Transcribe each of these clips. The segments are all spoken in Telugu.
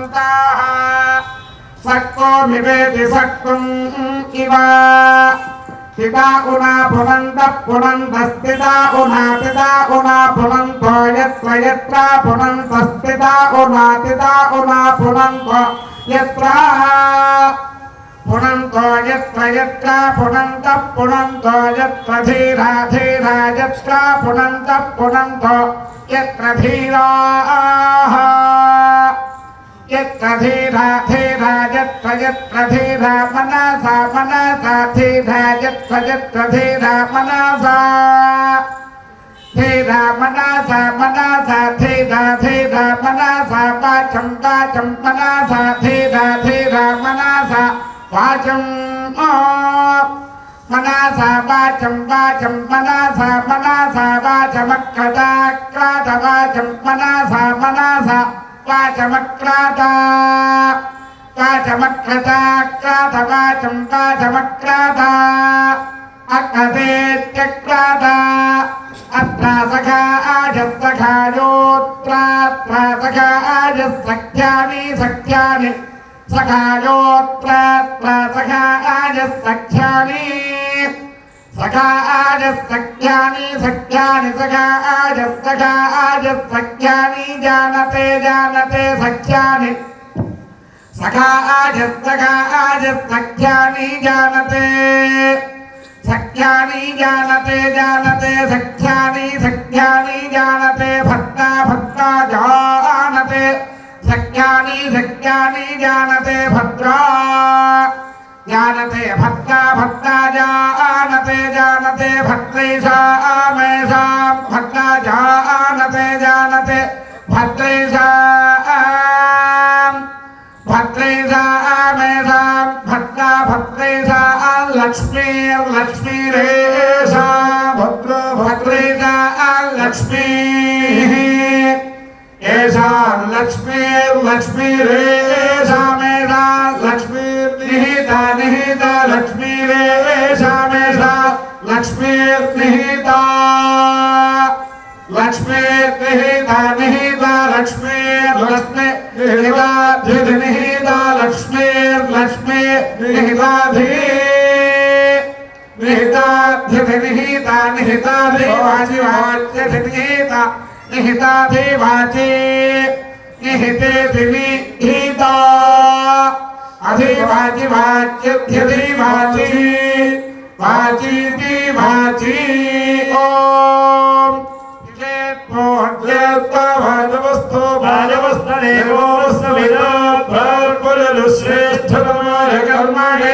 भवन्ताः सक्तो मिवेति सक्तुम् इव पिता उना पुनन्तः पुनन्तस्थिता उना पिता उना पुनन्तो यत्र यत्र पुनन्तस्थिता उना पिता उना पुनन्तो यत्र पुनन्तो यत्र यत्र पुनन्तः पुनन्तो यत्र धीरा धीरा यत्र पुनन्तः पुनन्तो यत्र धीराः यत्र धीरा धीरा यत्र यत्र धीरा मनसा मनसा धीरा यत्र यत्र धीरा मनसा धीरा मनसा मनसा धीरा धीरा मनसा वाचं वाचं मनसा धीरा धीरा मनसा वाचं मनसा वाचं वाचं मनसा मनसा वाचमक्रता क्रात वाचं मनसा मनसा పాచమక్రాత పాచమక్రతాక్రాతపాచం పాచమక్రాత అక్రతేత్యక్రాత అత్రాసఖా ఆజత్సఖాయోత్రాత్రాసఖా ఆజస్సఖ్యాని సఖ్యాని సఖాయోత్రాత్రాసఖా ఆజస్సఖ్యాని సఖా సఖ్యాని సఖ్యాని సఖా సఖా సఖ్యాని జానతే జానతే సఖ్యాని సఖా సఖా సఖ్యాని జానతే సఖ్యాని జానతే జానతే సఖ్యాని निहिता लक्ष्मीर्लक्ष्मे निहिता लक्ष्मीर्लक्ष्मे निहिताधि निहिताधिनिहिता निहिताधिवाचिवाच्यधिनिहिता निहिताधिवाचि निहिते दिनिहिता अधिवाचिवाच्यध्यधिवाचि वाचीति वाचि ओ భాజవస్థో భాజవస్తదేవోస్తమిదో శ్రేష్ఠతమాయ కర్మణే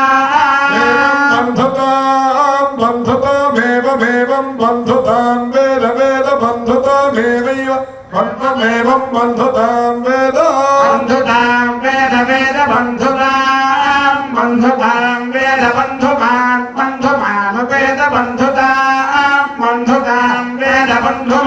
బంధుతాం వేద వేద బంధుతామేవ బంధమేవం బంధుతాం వేద బంధుతాం వేద వేద బంధుతాం బంధుతాం వేద బంధుమాన్ బంధుమాను వేద బంధుతాం బంధుతాం వేద బంధు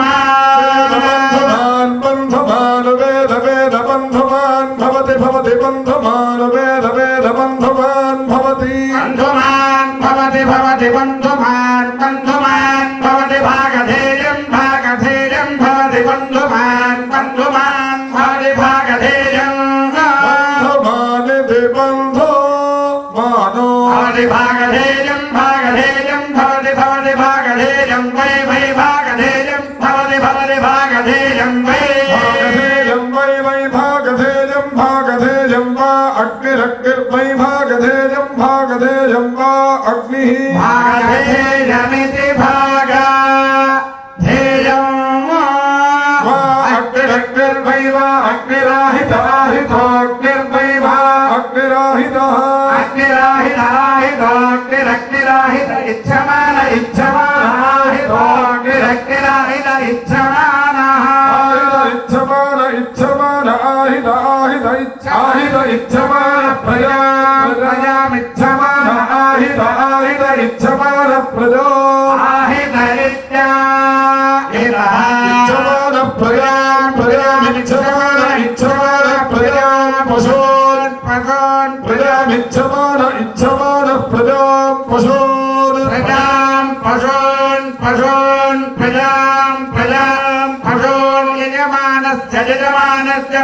अग्निर्वैव अग्निराहिताहितोऽग्नि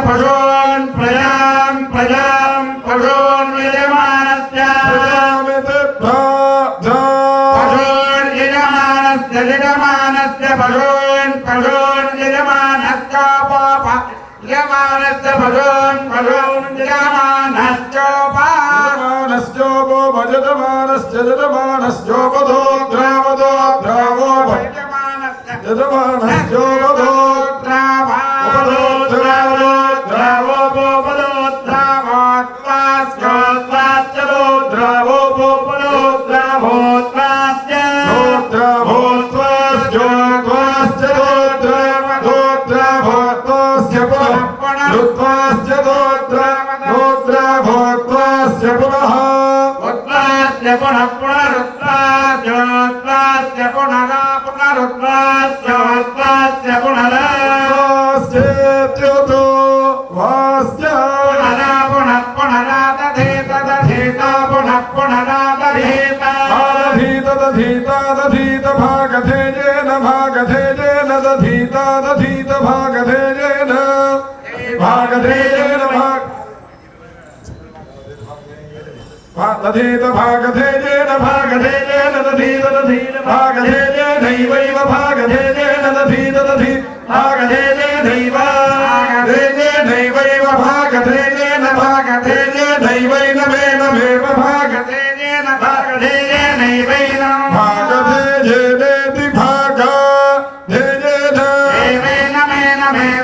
పశూన్ ప్రజాం ప్రజాం పశూన్ ప్రాజా పశూన్ యజమానస్య యజమానస్య పశూన్ పశూన్ యజమానస్య పాప యజమానస్య పశూన్ పశూన్ యజమానస్య पुनरुत्पास्य पुनः पुनरुत्पास्योत्पास्य पुनरास्येत्युतो वास्य पुनरा पुनः पुनरा दधेत दधेत पुनः पुनरा दधेत दधीत दधीत दधीत भागधेयेन भागधेयेन दधीत दधीत भागधेयेन भागधेयेन भाग दधीत भागधेयेन भागधेयेन పునరా వాస్యేత్యుతో వాస్య ఆదధీత భాగధేయేన భాగధేయేన దధీత దధీత భాగధేయేన భాగధేయేన భాగ దధీత భాగధేయేన భాగధేయేన దధీత దధీత భాగధేయేనైవైవ భాగధేయేన దధీత దధీ భాగధేయేనైవ భాగధేయేనైవైవ భాగధేయేన భాగధేయేనైవైనమేనమేవ భాగధేయేన భాగధేయేనేతి భాగా ధేయేన येन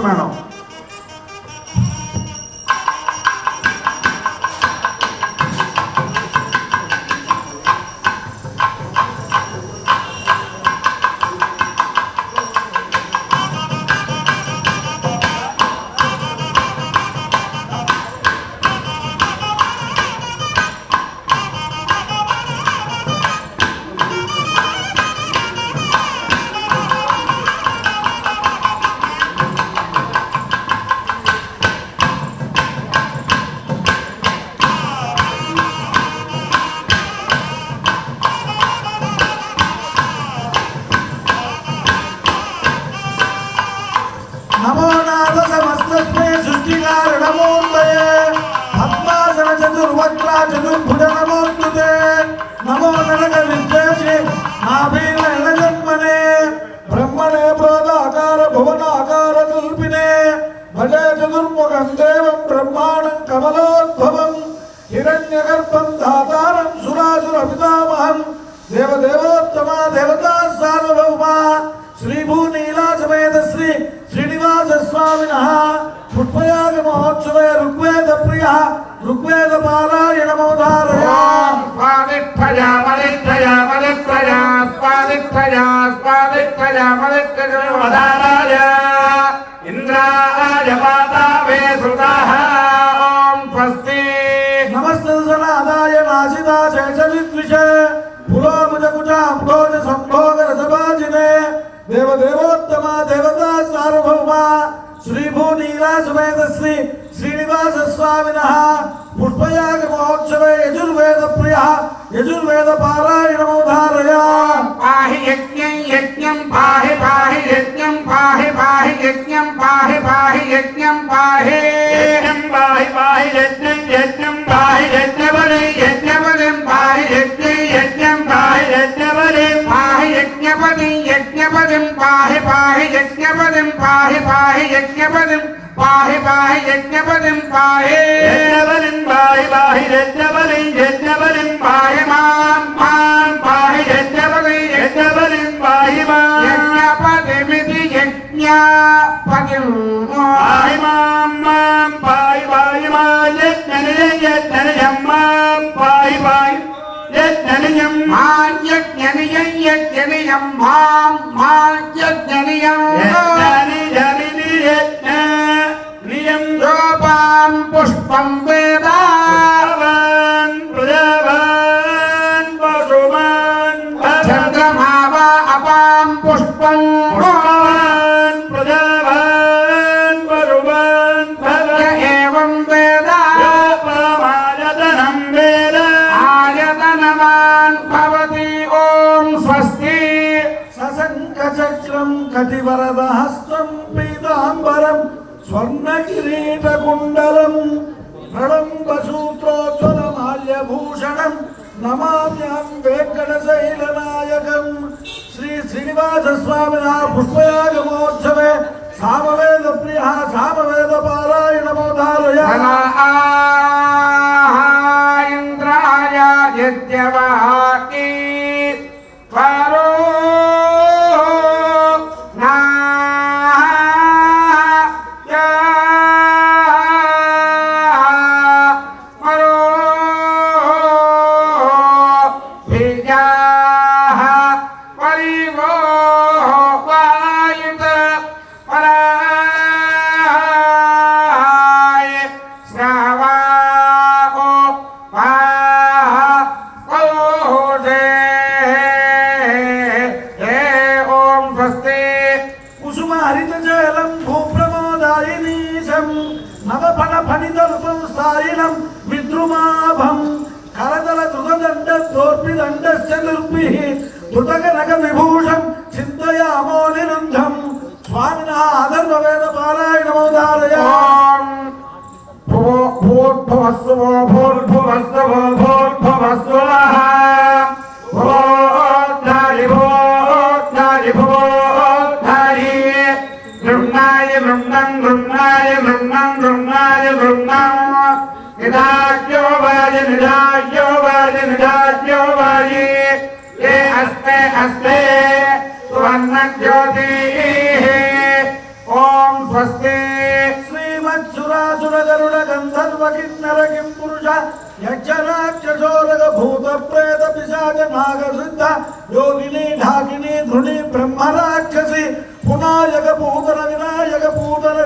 mano. மட்லாட்டு புடனமோட்டுது நமோ நலக வித்யாசி நாபீன இளஜன்மனே பிரம்மணே போத ஆகார புவன ஆகார துல்பினே பலே சதுர்முகம் தேவம் பிரம்மாணம் கமலோத்பவம் இரண்ய கர்ப்பம் தாதாரம் சுராசுர பிதாமகன் தேவ தேவோத்தமா தேவதா சார்வபௌமா श्रीभूनीलासमेत श्री श्रीनिवासस्वामिनः पुष्पयागमहोत्सवे ऋग्वेदप्रियः ఋగ్వేద పారాయణ మోదారయా స్వాదిత్వయా మదిత్వయా మదిత్వయా స్వాదిత్వయా స్వాదిత్వయా మదిత్వయా వదారాయ ఇంద్రాయ మాతావే సుతాః ఓం స్వస్తి నమస్తే సనాదాయ నాసిదా చైతన్యద్విష పులోముజ కుజాంభోజ సంభోగ రసభాజినే దేవదేవోత్తమ దేవతా సార్వభౌమ శ్రీ భూనీలా సమేత శ్రీ శ్రీనివాస స్వామిన పుష్పయాగ మహోత్సవే యజుర్వేద ప్రియ యజుర్వేద పారాయణమోధారయా పాహి యజ్ఞం యజ్ఞం పాహి పాహి యజ్ఞం పాహి పాహి యజ్ఞం పాహి పాహి యజ్ఞం పాహి యజ్ఞం పాహి పాహి యజ్ఞం యజ్ఞం పాహి యజ్ఞబలి యజ్ఞబలిం పాహి యజ్ఞం యజ్ఞం పాహి यज्ञपतिं पाहि पाहि यज्ञपतिं पाहि पाहि यज्ञपतिं पाहि पाहि यज्ञपतिं पाहि। यज्ञपतिं पाहि पाहि यज्ञपतिं यज्ञपतिं पाहि माँ माँ पाहि यज्ञपतिं यज्ञपतिं पाहि माँ। यज्ञपतिमिति यज्ञपतिं पाहि माँ माँ पाहि पाहि माँ यज्ञनिजं यज्ञनिजं माँ पाहि पाहि यज्ञनिजं माँ माँ। మా యజ్ఞనియం సశంఖచక్రం కటివరదహస్తం పీతాంబరం స్వర్ణకిరీటకుండలం ప్రళంబసూత్రోజ్వలమాల్యభూషణం నమామ్యం వెంకటశైలనాయకం. శ్రీ శ్రీనివాస స్వామిన పుష్పయాగమోత్సవే సామవేద ప్రియ సామవేద పారాయణమోదారయ ఇంద్రాయ యజ్ఞవాకి వాయ నిధాజ్యో వాయ నిధాజ్యో వాయి ఏ అస్తే అస్తే సువర్ణ ఓం స్వస్తి శ్రీమత్సురాసుర గరుడ గంధర్వ కిన్నర కిం పురుష యక్షరాక్షసోరగ భూత ప్రేత పిశాచ నాగ సిద్ధ యోగిని ఢాకిని ధృణి బ్రహ్మ రాక్షసి పునాయక పూతన వినాయక పూతన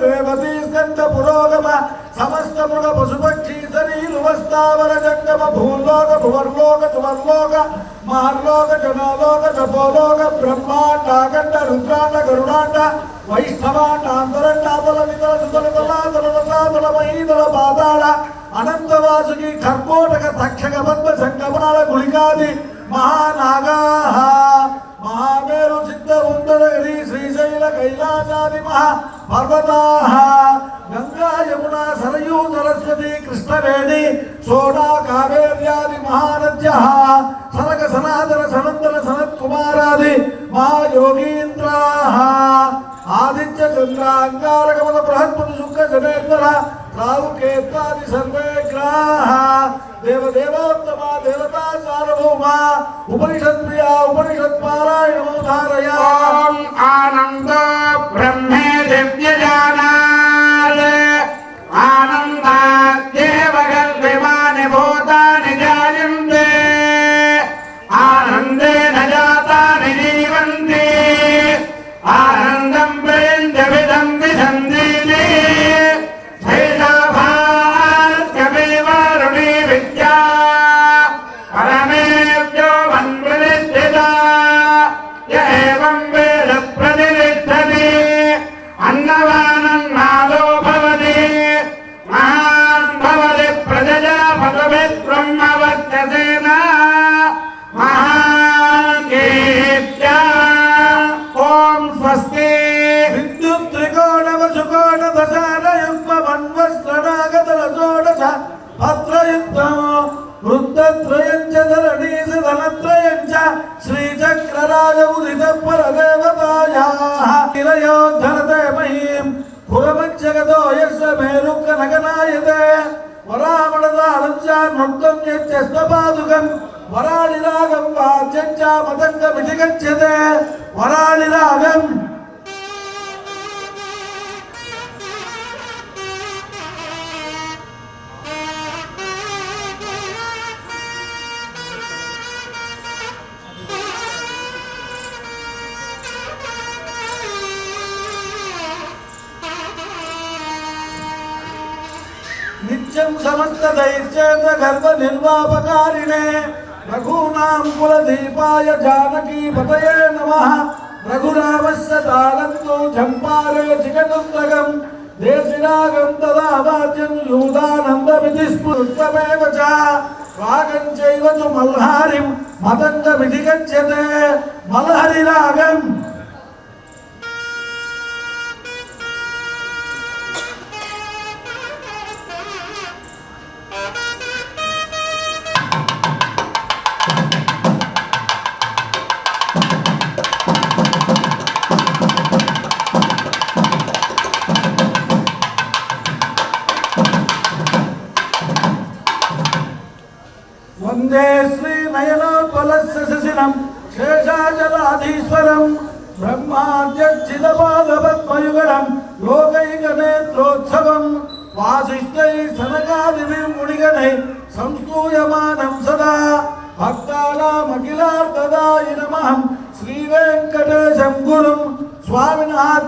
రేవతి స్కంద పశుపక్షి శరీరువస్తావర జంగమ భూలోక భువర్లోక సువర్లోక మహర్లోక జనాలోక జపోలోక బ్రహ్మాండ అఖండ రుద్రాండ గరుడాండ వైష్ణవాండ అంతరండ అతల వితల సుతల తలాతల రసాతల మహీతల పాతాళ అనంతవాసుకి కర్కోటక తక్షక పద్మ సంగమాల గుళికాది మహానాగా మహామేరు సిద్ధ ఉందరగిరి శ్రీశైల కైలాసాది మహా పర్వతా యమునా సరయూ సరస్వతి కృష్ణవేణి సోడా కావేర్యాది మహానద్య సనక సనాతన సనందన సనత్కుమారాది మహాయోగీంద్రా ఆదిత్య చంద్రాంగారకమల బృహత్పతి శుక్క జనేంద్ర రావుకేతాది సర్వే గ్రాహ దేవదేవాత్తమా దేవతా సార్వభౌమా ఉపనిషత్ ఉపనిషత్ పారాయణమోధారయా ఆనంద బ్రహ్మే దివ్యజానా ஆனந்தா నృత్యం స్వపాదుకం వరాళిరాగం వాద్యం చ మదంగ విజగచ్చతే వరాళిరాగం గర్భ నిర్వాపకారిణే రఘూనాం కుల దీపాయ జానకీ పతయే నమ. రఘురామస్య తాళంతో జంపారే చిగదుందగం దేశిరాగం తదావాద్యం యూదానందమితి స్ఫుత్తమేవ చ. రాగం చైవ మల్హారిం మదంగ విధిగచ్చతే మల్హరిరాగం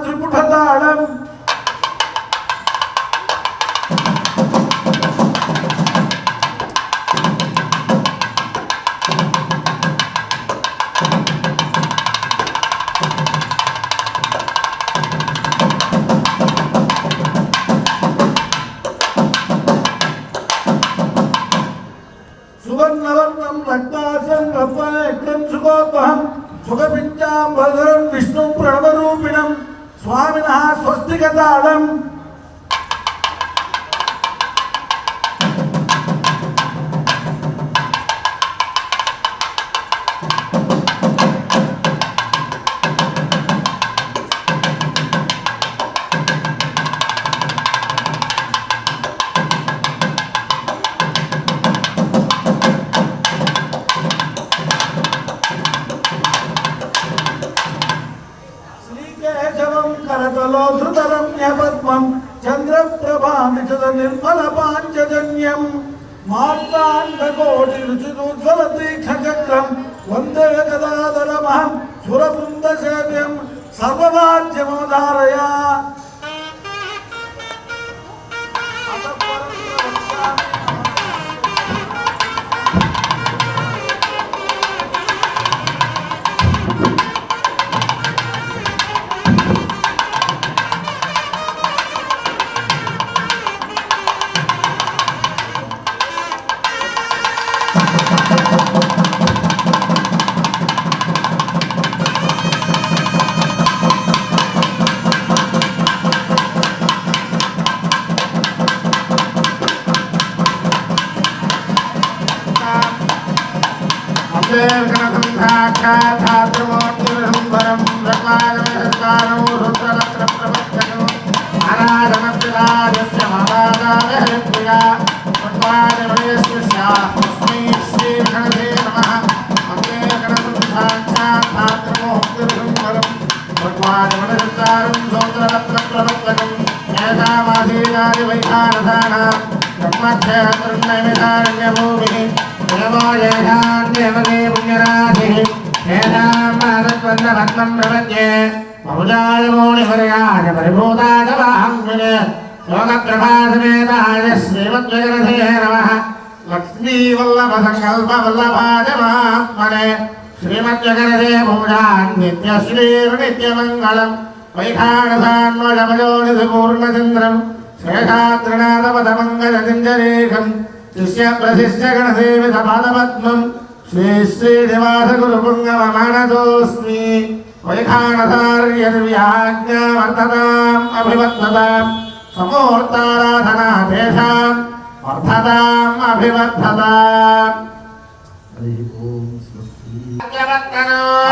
त्रिपुटताडम् నిర్మलपाञ्चजन्यं मार्ताण्डकोटिरुचिरोज्ज्वलतीक्षचक्रं वन्दे गदाधरमहं सुरवृन्दसेव्यं सर्ववाच्यमोदारया సాక్షాత్మోహంబరం బ్రహ్మక్షేత్రం నైమిధారణ్యభూమి దేవో దేహాన్యవదే పుణ్యరాజి ఏతామాదత్వన్నభద్రం ప్రపద్యే మౌజాయ మౌళివర్యాయ యోగప్రభాసమేతాయ శ్రీమద్విగ్రహే నమః లక్ష్మీవల్లభ సంకల్ప వల్లభాయ మహాత్మనే శ్రీమద్విగ్రహే పూజాన్ నిత్యశ్రీర్ శిష్య గణసేవిత పాదపద్మం శ్రీ శ్రీనివాస గురుపుంగమమానతోస్మి వైఖానసార్యవ్యాజ్ఞావర్ధతాం అభివర్ధతాం సమూర్తారాధనా తేషాం వర్ధతాం అభివర్ధతాం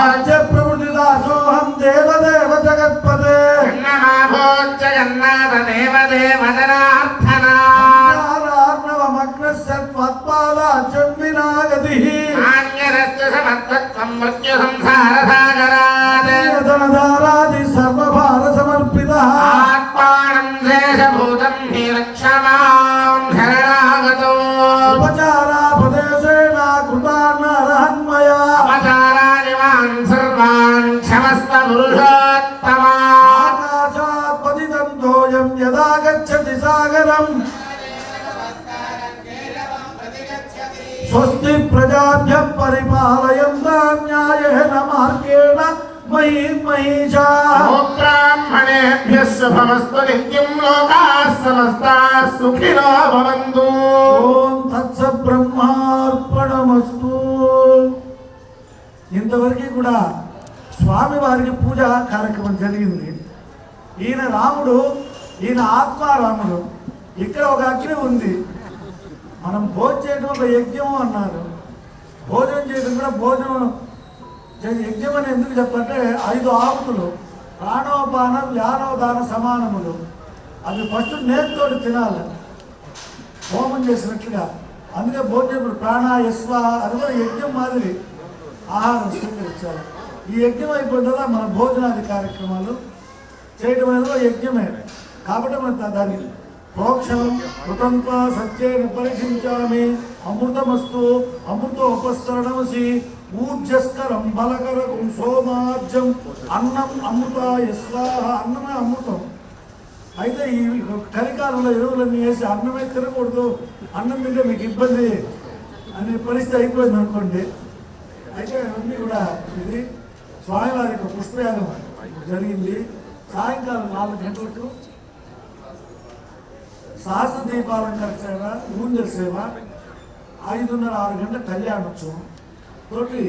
అద్య ప్రవృతిదాసోహం దేవదేవ జగత్పదే జగన్నాథ దేవ బ్రాహ్మణేభ్యः నిత్యం సుఖినో భవంతు. ఓం తత్స బ్రహ్మార్పణమస్తు ఇంతవరకు కూడా స్వామి వారికి పూజా కార్యక్రమం జరిగింది. ఈయన రాముడు ఈయన ఆత్మారాముడు. ఇక్కడ ఒక అగ్ని ఉంది. మనం భోజనం చేయడం ఒక యజ్ఞం అన్నారు. భోజనం చేయడం కూడా భోజనం యజ్ఞం అని ఎందుకు చెప్పంటే ఐదు ఆకులు ప్రాణోపానం వ్యానోదాన సమానములు. అవి ఫస్ట్ నేతితోటి తినాలి. హోమం చేసినట్లుగా అందుకే భోజనం ప్రాణ యస్వ అది కూడా యజ్ఞం మాదిరి ఆహారం స్వీకరించాలి. ఈ యజ్ఞం అయిపోయిన మన భోజనాది కార్యక్రమాలు. చేయడం అనేది యజ్ఞమే. కాబట్టి మన దాన్ని ప్రోక్షం కృతంత్వ సత్యేన పరీక్షించామి అమృతమస్తు అమృతోపస్తరణమసి ఊర్జస్కరం బలకరకం సోమార్జం అన్నం అమృత యస్వాహ అన్నమే అమృతం. అయితే ఈ కలికాలంలో ఎరువులన్నీ వేసి అన్నమే తినకూడదు అన్నం తింటే మీకు ఇబ్బంది అనే పరిస్థితి అయిపోయింది అనుకోండి. అయితే అవన్నీ కూడా ఇది స్వామివారి యొక్క పుష్పయాగం జరిగింది. సాయంకాలం నాలుగు గంటలకు సహస్ర దీపాలంకర సేవ ఊంజల సేవ ఐదున్నర ఆరు గంటల కళ్యాణోత్సవం. తోటి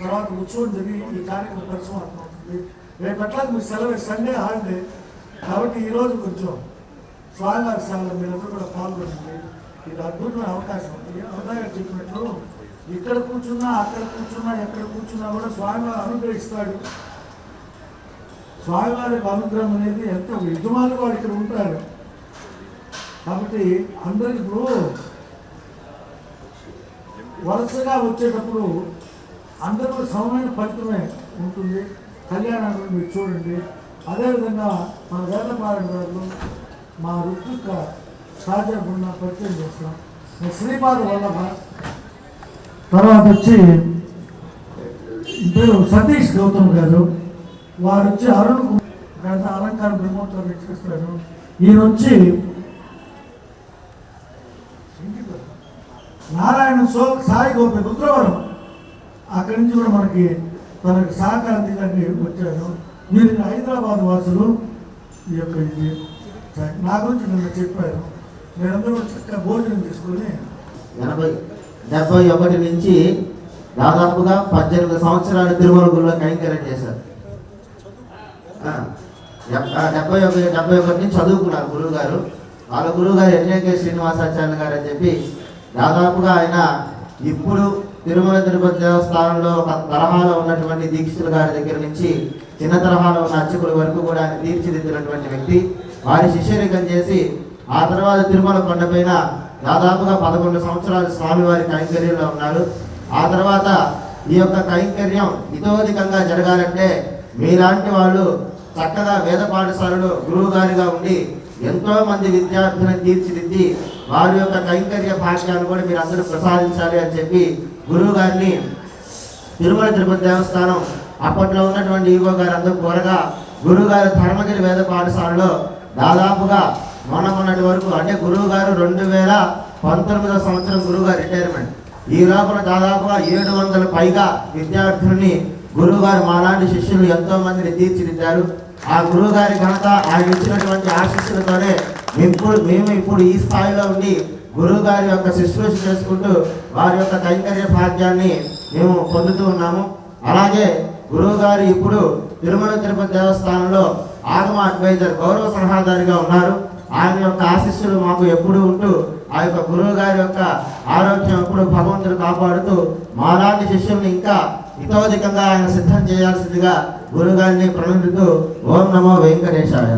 తర్వాత ఉత్సవం జరిగి ఈ కార్యక్రమం పరిశ్రమ అవుతుంది రేపు ఎట్లా మీరు సెలవు? Sunday holiday. కాబట్టి ఈరోజు కొంచెం స్వామివారి సేవలో మీరందరూ కూడా పాల్గొనండి. ఇది అద్భుతమైన అవకాశం. ఉంది అవదాగా చెప్పినట్లు ఇక్కడ కూర్చున్నా అక్కడ కూర్చున్నా ఎక్కడ కూర్చున్నా కూడా స్వామివారు అనుగ్రహిస్తాడు. స్వామివారి అనుగ్రహం అనేది ఎంత విద్యమాలు వాడు ఇక్కడ ఉంటాడు. కాబట్టి అందరికి ఇప్పుడు వరుసగా వచ్చేటప్పుడు అందరూ సమమైన ఫలితమే ఉంటుంది. కళ్యాణాన్ని మీరు చూడండి. అదేవిధంగా మన వేదపారాయణ గారు మా ఋత్విక సహజ బృందం పరిచయం చేస్తాం. శ్రీపాద వల్లభ. తర్వాత వచ్చి పేరు సతీష్ గౌతమ్ గారు. వారు వచ్చి అరుణ్ గత అలంకార బ్రహ్మోత్సవం ఇచ్చేస్తారు ఈయన వచ్చి నారాయణ సో సాయి గోపి రుద్రవరం. అక్కడి నుంచి కూడా మనకి మనకు సహకారం తీయడానికి వచ్చారు. మీరు హైదరాబాద్ వాసులు ఈ యొక్క ఇది. నా గురించి నిన్న చెప్పారు. మీరందరూ చక్కగా భోజనం తీసుకొని ఎనభై డెబ్బై ఒకటి నుంచి దాదాపుగా పద్దెనిమిది సంవత్సరాలు తిరుమల గుడిలో కైంకర్యం చేశారు. డెబ్బై ఒకటి డెబ్బై ఒకటి నుంచి చదువుకున్నారు గురువు గారు. వాళ్ళ గురువు గారు ఎన్ఏకే శ్రీనివాసాచార్య గారు అని చెప్పి దాదాపుగా ఆయన ఇప్పుడు తిరుమల తిరుపతి దేవస్థానంలో ఒక తరహాలో ఉన్నటువంటి దీక్షితుల గారి దగ్గర నుంచి చిన్న తరహాలో ఉన్న అర్చకుల వరకు కూడా ఆయన తీర్చిదిద్దినటువంటి వ్యక్తి. వారి శిష్యరికం చేసి ఆ తర్వాత తిరుమల కొండపైన దాదాపుగా పదకొండు సంవత్సరాలు స్వామివారి కైంకర్యంలో ఉన్నారు ఆ తర్వాత ఈ యొక్క కైంకర్యం ఇతోధికంగా జరగాలంటే మీలాంటి వాళ్ళు చక్కగా వేద పాఠశాలలో గురువు గారిగా ఉండి ఎంతో మంది విద్యార్థులను తీర్చిదిద్ది వారి యొక్క కైంకర్య భాష్యాన్ని కూడా మీరు అందరూ ప్రసాదించాలి అని చెప్పి గురువు గారిని తిరుమల తిరుపతి దేవస్థానం అప్పట్లో ఉన్నటువంటి ఈగో గారు అందరూ కోరగా గురువుగారు ధర్మగిరి వేద పాఠశాలలో దాదాపుగా మొన్న మొన్నటి వరకు అంటే గురువుగారు రెండు వేల పంతొమ్మిదవ సంవత్సరం గురువుగారు రిటైర్మెంట్. ఈ లోపల దాదాపుగా ఏడు వందల పైగా విద్యార్థుల్ని గురువుగారు మాలాంటి శిష్యులు ఎంతో మందిని తీర్చిదిద్దారు. ఆ గురువుగారి ఘనత ఆయన ఇచ్చినటువంటి ఆశీస్సులతోనే ఇప్పుడు మేము ఇప్పుడు ఈ స్థాయిలో ఉండి గురువుగారి యొక్క శుశ్రూష చేసుకుంటూ వారి యొక్క కైంకర్య భాగ్యాన్ని మేము పొందుతూ ఉన్నాము. అలాగే గురువు గారు ఇప్పుడు తిరుమల తిరుపతి దేవస్థానంలో ఆగమ అడ్వైజర్ గౌరవ సలహాదారిగా ఉన్నారు. ఆయన యొక్క ఆశీస్సులు మాకు ఎప్పుడూ ఉంటూ ఆ యొక్క గురువు గారి యొక్క ఆరోగ్యం ఎప్పుడు భగవంతుడు కాపాడుతూ మాలాంటి శిష్యుల్ని ఇంకా ఇతోధికంగా ఆయన సిద్ధం చేయాల్సిందిగా గురుగారిని ప్రణమిస్తూ ఓం నమో వెంకటేశాయ.